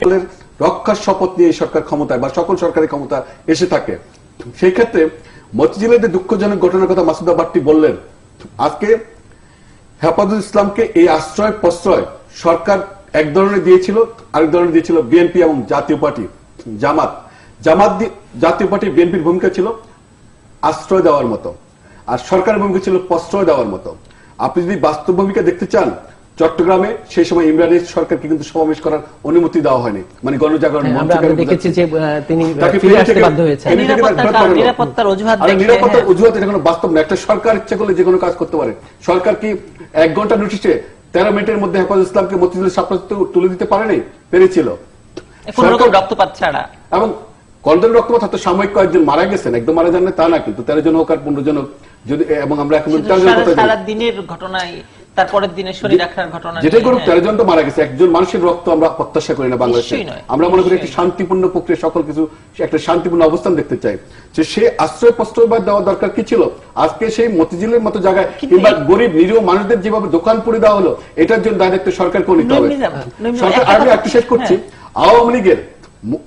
সকলের রক্ষার শপথ নিয়ে সরকার ক্ষমতায় বা সকল সরকারি ক্ষমতা এসে থাকে। সেই ক্ষেত্রে মতিঝিলের যে দুঃখজনক ঘটনার কথা মাসুদা বাট্টি বললেন, আজকে হেফাজুল ইসলামকে এই আশ্রয় প্রশ্রয় সরকার এক ধরনের দিয়েছিল, আরেক ধরনের দিয়েছিল বিএনপি এবং জাতীয় পার্টি, জামাত। জামাত জাতীয় পার্টি বিএনপির ভূমিকা ছিল আশ্রয় দেওয়ার মতো, আর সরকারের ভূমিকা ছিল প্রশ্রয় দেওয়ার মতো। আপনি যদি বাস্তব ভূমিকা দেখতে চান চট্টগ্রামে সেই সময় ইমরানের সরকারকে কিন্তু সমাবেশ করার অনুমতি দেওয়া হয়নি। মানে গণজাগরণ হ্যাঁ, মঞ্চ আমরা আমরা থেকে দেখেছি যে তিনি ফিরে আসতে বাধ্য হয়েছেন। ফেনী থেকে তাকে নিরাপত্তার অজুহাত হ্যাঁ। অজুহাত এটা কোনো বাস্তব না। একটা সরকার ইচ্ছা করলে যে কোনো কাজ করতে পারে। সরকার কি এক ঘণ্টা নোটিশে তেরো মিনিটের মধ্যে হেফাজ ইসলামকে মতিঝিলের সাপ্তাহিক তুলে দিতে পারেনি? পেরেছিল। রক্তপাত ছাড়া। এবং কন্ডন রক্তপাত হয়তো সাময়িক কয়েকজন মারা গেছেন একদম মারা যান না তা না কিন্তু তেরো জন হোক আর পনেরো জন হোক যদি এবং আমরা এখন সারা। দিনের ঘটনায় তারপরের দিনে শরীর রাখার ঘটনা যেটাই করুক হ্যাঁ। তেরো জন তো মারা গেছে। একজন মানুষের রক্ত আমরা প্রত্যাশা করি না বাংলাদেশে। আমরা মনে করি একটি শান্তিপূর্ণ প্রক্রিয়া সকল কিছু একটা শান্তিপূর্ণ অবস্থান দেখতে চাই। যে সে আশ্রয় প্রশ্রয় বা দেওয়া দরকার কি ছিল? আজকে সেই মতিঝিলের মতো জায়গায় কিংবা গরিব নিরীহ মানুষদের যেভাবে দোকান পুড়ে দেওয়া হলো এটার জন্য দায়িত্ব নিতে হবে। সরকার আমি একটু শেষ করছি। হ্যাঁ। আওয়ামী লীগের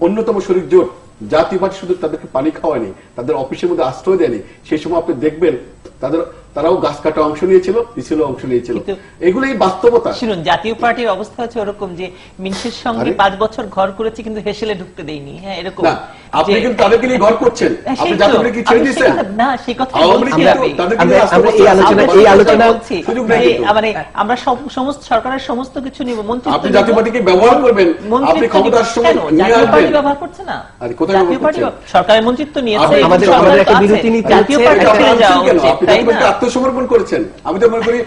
অন্যতম শরীর জোট জাতীয় পার্টি শুধু তাদেরকে পানি খাওয়ায়নি তাদের অফিসের মধ্যে আশ্রয় দেয়নি। সেই সময় আপনি দেখবেন তাদের তারাও গাছ কাটা অংশ নিয়েছিল মিছিলে অংশ নিয়েছিল। কিন্তু- এগুলোই বাস্তবতা। শুনুন জাতীয় পার্টির অবস্থা হচ্ছে ওরকম যে মিনসের সঙ্গে পাঁচ বছর ঘর করেছে কিন্তু হেসেলে ঢুকতে দেয়নি। হ্যাঁ এরকম আপনি কিন্তু তাদেরকে নিয়ে ঘর করছেন। হ্যাঁ, আপনি জাতীয়। পার্টি ছেড়ে দিয়েছেন। না সেই কথা বলছি আমরা- এই আলোচনা- এই আলোচনা- বলছি। সুযোগ নেই মানে আমরা সমস্ত সরকারের সমস্ত কিছু নিব মন্ত্রিত্ব আপনি জাতীয় পার্টিকে ব্যবহার করবেন। আপনি ক্ষমতার সময় নিয়ে জাতীয় পার্টি আসবেন। ব্যবহার করছে না? আরে কোথায় জাতীয় ব্যবহার পার্টি করছে? সরকারের মন্ত্রিত্ব নিয়েছে আমাদের- আমাদের একটা আছে। বিরতি নিতে জাতীয় পার্টি ছেড়ে যাওয়া উচিত, আপনি তাই না? আত্মসমর্পণ করেছেন। আমি তো মনে করি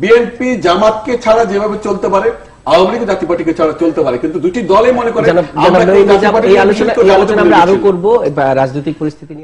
বিএনপি জামাতকে ছাড়া যেভাবে চলতে পারে আওয়ামী লীগ জাতীয় পার্টিকে ছাড়া চলতে পারে কিন্তু দুটি দলই মনে করে আমরা আলোচনা আমরা আরও করব রাজনৈতিক পরিস্থিতি